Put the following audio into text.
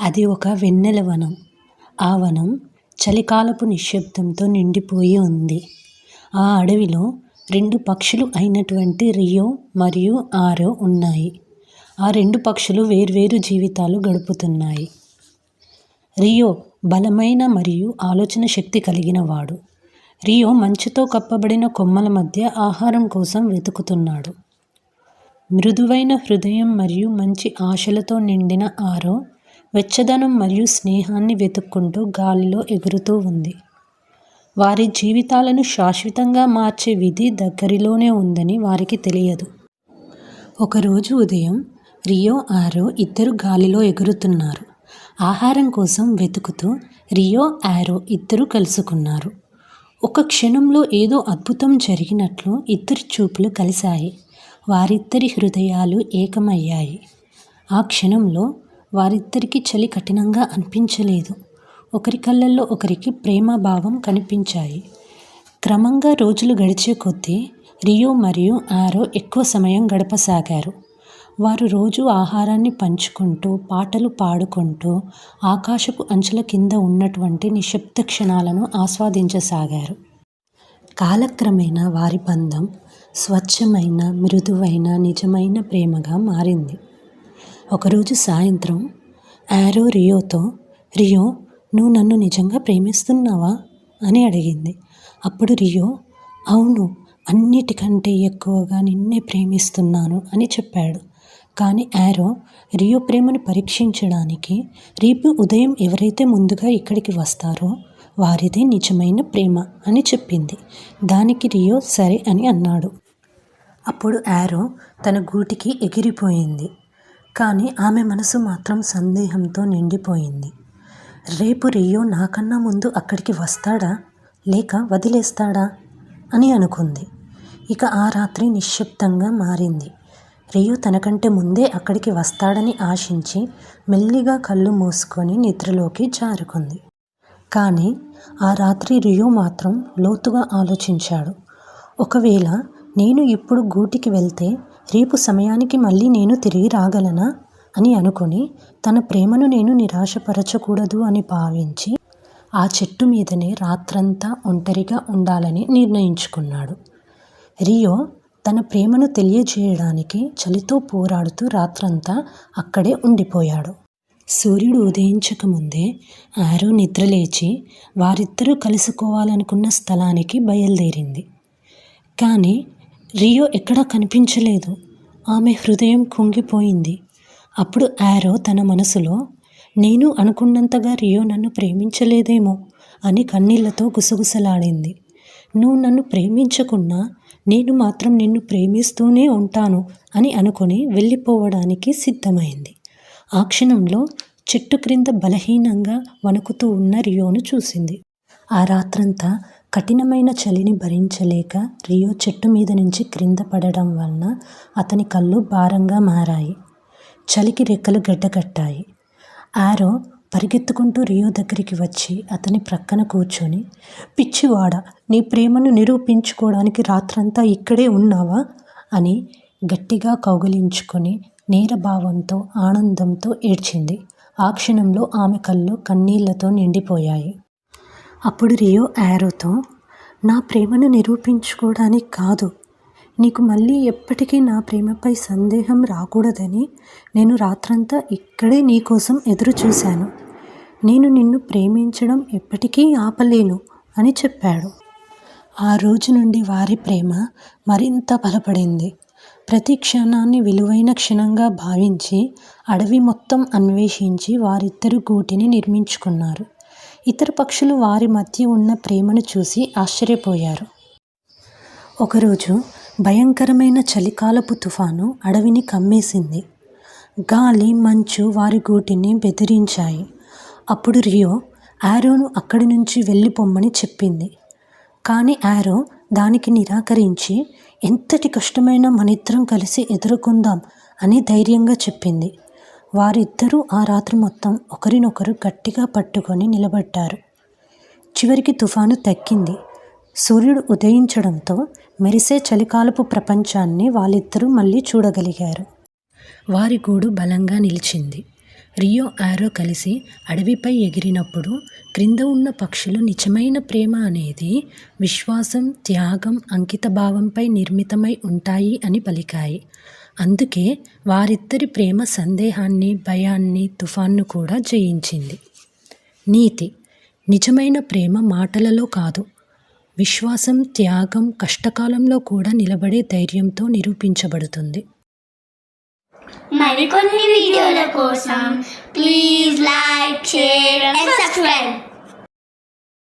అది ఒక వెన్నెల వనం. ఆ వనం చలికాలపు నిశ్శబ్దంతో నిండిపోయి ఉంది. ఆ అడవిలో రెండు పక్షులు అయినటువంటి రియో మరియు ఆరో ఉన్నాయి. ఆ రెండు పక్షులు వేర్వేరు జీవితాలు గడుపుతున్నాయి. రియో బలమైన మరియు ఆలోచన శక్తి కలిగిన వాడు. రియో మంచుతో కప్పబడిన కొమ్మల మధ్య ఆహారం కోసం వెతుకుతున్నాడు. మృదువైన హృదయం మరియు మంచి ఆశలతో నిండిన ఆరో వెచ్చదనం మరియు స్నేహాన్ని వెతుక్కుంటూ గాలిలో ఎగురుతూ ఉంది. వారి జీవితాలను శాశ్వతంగా మార్చే విధి దగ్గరిలోనే ఉందని వారికి తెలియదు. ఒకరోజు ఉదయం రియో ఆరో ఇద్దరు గాలిలో ఎగురుతున్నారు. ఆహారం కోసం వెతుకుతూ రియో ఆరో ఇద్దరు కలుసుకున్నారు. ఒక క్షణంలో ఏదో అద్భుతం జరిగినట్లు ఇద్దరు చూపులు కలిశాయి. వారిద్దరి హృదయాలు ఏకమయ్యాయి. ఆ క్షణంలో వారిద్దరికీ చలి కఠినంగా అనిపించలేదు. ఒకరి కళ్ళల్లో ఒకరికి ప్రేమభావం కనిపించాయి. క్రమంగా రోజులు గడిచే కొద్దీ రియో మరియు ఆరో ఎక్కువ సమయం గడపసాగారు. వారు రోజు ఆహారాన్ని పంచుకుంటూ పాటలు పాడుకుంటూ ఆకాశపు అంచుల కింద ఉన్నటువంటి నిశ్శబ్ద క్షణాలను ఆస్వాదించసాగారు. కాలక్రమేణా వారి బంధం స్వచ్ఛమైన మృదువైన నిజమైన ప్రేమగా మారింది. ఒకరోజు సాయంత్రం యారో రియోతో రియో నువ్వు నన్ను నిజంగా ప్రేమిస్తున్నావా? అని అడిగింది. అప్పుడు రియో అవును అన్నిటికంటే ఎక్కువగా నిన్నే ప్రేమిస్తున్నాను అని చెప్పాడు. కానీ యారో రియో ప్రేమను పరీక్షించడానికి రేపు ఉదయం ఎవరైతే ముందుగా ఇక్కడికి వస్తారో వారిదే నిజమైన ప్రేమ అని చెప్పింది. దానికి రియో సరే అని అన్నాడు. అప్పుడు యారో తన గూటికి ఎగిరిపోయింది. కానీ ఆమె మనసు మాత్రం సందేహంతో నిండిపోయింది. రేపు రియో నాకన్నా ముందు అక్కడికి వస్తాడా? లేక వదిలేస్తాడా? అని అనుకుంది. ఇక ఆ రాత్రి నిశ్శబ్దంగా మారింది. రియో తనకంటే ముందే అక్కడికి వస్తాడని ఆశించి మెల్లిగా కళ్ళు మూసుకొని నిద్రలోకి జారుకుంది. కానీ ఆ రాత్రి రియో మాత్రం లోతుగా ఆలోచించాడు. ఒకవేళ నేను ఇప్పుడు గూటికి వెళ్తే రేపు సమయానికి మళ్ళీ నేను తిరిగి రాగలనా? అని అనుకుని తన ప్రేమను నేను నిరాశపరచకూడదు అని భావించి ఆ చెట్టు మీదనే రాత్రంతా ఒంటరిగా ఉండాలని నిర్ణయించుకున్నాడు. రియో తన ప్రేమను తెలియజేయడానికి చలితో పోరాడుతూ రాత్రంతా అక్కడే ఉండిపోయాడు. సూర్యుడు ఉదయించకముందే ఆరో నిద్రలేచి వారిద్దరూ కలుసుకోవాలనుకున్న స్థలానికి బయలుదేరింది. కానీ రియో ఎక్కడా కనిపించలేదు. ఆమె హృదయం కుంగిపోయింది. అప్పుడు యారో తన మనసులో నేను అనుకున్నంతగా రియో నన్ను ప్రేమించలేదేమో అని కన్నీళ్ళతో గుసగుసలాడింది. నువ్వు నన్ను ప్రేమించకున్నా నేను మాత్రం నిన్ను ప్రేమిస్తూనే ఉంటాను అని అనుకుని వెళ్ళిపోవడానికి సిద్ధమైంది. ఆ క్షణంలో చెట్టు క్రింద బలహీనంగా వణుకుతూ ఉన్న రియోను చూసింది. ఆ రాత్రంతా కఠినమైన చలిని భరించలేక రియో చెట్టు మీద నుంచి క్రింద పడడం వలన అతని కళ్ళు భారంగా మారాయి. చలికి రెక్కలు గడ్డకట్టాయి. ఆరో పరిగెత్తుకుంటూ రియో దగ్గరికి వచ్చి అతని ప్రక్కన కూర్చొని పిచ్చివాడ నీ ప్రేమను నిరూపించుకోవడానికి రాత్రంతా ఇక్కడే ఉన్నావా? అని గట్టిగా కౌగిలించుకొని నేరభావంతో ఆనందంతో ఏడ్చింది. ఆ క్షణంలో ఆమె కళ్ళు కన్నీళ్ళతో నిండిపోయాయి. అప్పుడు రియో యారోతో నా ప్రేమను నిరూపించుకోవడానికి కాదు నీకు మళ్ళీ ఎప్పటికీ నా ప్రేమపై సందేహం రాకూడదని నేను రాత్రంతా ఇక్కడే నీకోసం ఎదురు చూశాను నేను నిన్ను ప్రేమించడం ఎప్పటికీ ఆపలేను అని చెప్పాడు. ఆ రోజు నుండి వారి ప్రేమ మరింత బలపడింది. ప్రతి క్షణాన్ని విలువైన క్షణంగా భావించి అడవి మొత్తం అన్వేషించి వారిద్దరు గూటిని నిర్మించుకున్నారు. ఇతర పక్షులు వారి మధ్య ఉన్న ప్రేమను చూసి ఆశ్చర్యపోయారు. ఒకరోజు భయంకరమైన చలికాలపు తుఫాను అడవిని కమ్మేసింది. గాలి మంచు వారి గూటిని బెదిరించాయి. అప్పుడు రియో ఆరోను అక్కడి నుంచి వెళ్ళిపోమ్మని చెప్పింది. కానీ ఆరో దానికి నిరాకరించి ఎంతటి కష్టమైనా మనిద్దరం కలిసి ఎదుర్కొందాం అని ధైర్యంగా చెప్పింది. వారిద్దరూ ఆ రాత్రి మొత్తం ఒకరినొకరు గట్టిగా పట్టుకొని నిలబడ్డారు. చివరికి తుఫాను తగ్గింది. సూర్యుడు ఉదయించడంతో మెరిసే చలికాలపు ప్రపంచాన్ని వాళ్ళిద్దరూ మళ్ళీ చూడగలిగారు. వారి గూడు బలంగా నిలిచింది. రియో ఆరో కలిసి అడవిపై ఎగిరినప్పుడు క్రింద ఉన్న పక్షులు నిజమైన ప్రేమ అనేది విశ్వాసం త్యాగం అంకితభావంపై నిర్మితమై ఉంటాయి అని పలికాయి. అందుకే వారిద్దరి ప్రేమ సందేహాన్ని భయాన్ని తుఫాన్ను కూడా జయించింది. నీతి నిజమైన ప్రేమ మాటలలో కాదు. విశ్వాసం త్యాగం కష్టకాలంలో కూడా నిలబడే ధైర్యంతో నిరూపించబడుతుంది. మరికొన్ని వీడియోల కోసం please like share and subscribe.